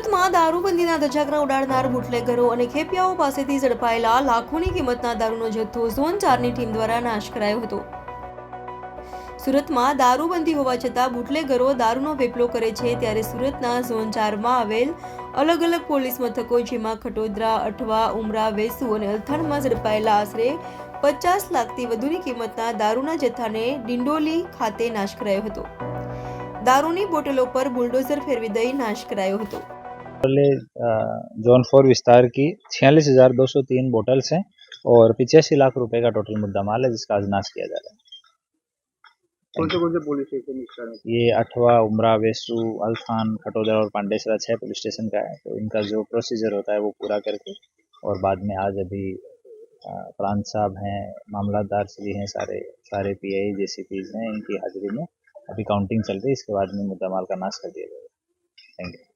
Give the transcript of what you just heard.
સુરતમાં દારૂબંધીના ધજાગરા ઉડાડનાર બુટલેગરો અને ખેપિયાઓ પાસેથી ઝડપાયેલા લાખોની કિંમતના દારૂનો જથ્થો ઝોન ચારની ટીમ દ્વારા નાશ કરાયો હતો. સુરતમાં દારૂબંધી હોવા છતાં બુટલેગરો દારૂનો વેપલો કરે છે ત્યારે સુરતના ઝોન ચારમાં આવેલ અલગ અલગ પોલીસ મથકો જેમાં ખટોદરા, અઠવા, ઉમરા, વેસુ અને અલથાણમાં ઝડપાયેલા આશરે પચાસ લાખથી વધુની કિંમતના દારૂના જથ્થાને ડિંડોલી ખાતે નાશ કરાયો હતો. દારૂની બોટલો પર બુલડોઝર ફેરવી દઈ નાશ કરાયો હતો. पहले जोन फोर विस्तार की छियालीस हज़ार दो सौ तीन बोटल्स हैं और पिचासी लाख रुपए का टोटल मुद्दा माल है जिसका आज नाश किया जा रहा कौन से कौन से पुलिस स्टेशन है? है? ये अठवा उमरा वेसू अल्फान खटोदरा और पांडेसरा छह पुलिस स्टेशन का है तो इनका जो प्रोसीजर होता है वो पूरा करके और बाद में आज अभी प्रांत साहब हैं मामलादार श्री हैं सारे सारे पीआई जेसीपीज हैं इनकी हाजिरी में अभी काउंटिंग चल रही है इसके बाद में मुद्दा माल का नाश कर दिया जाएगा। Thank you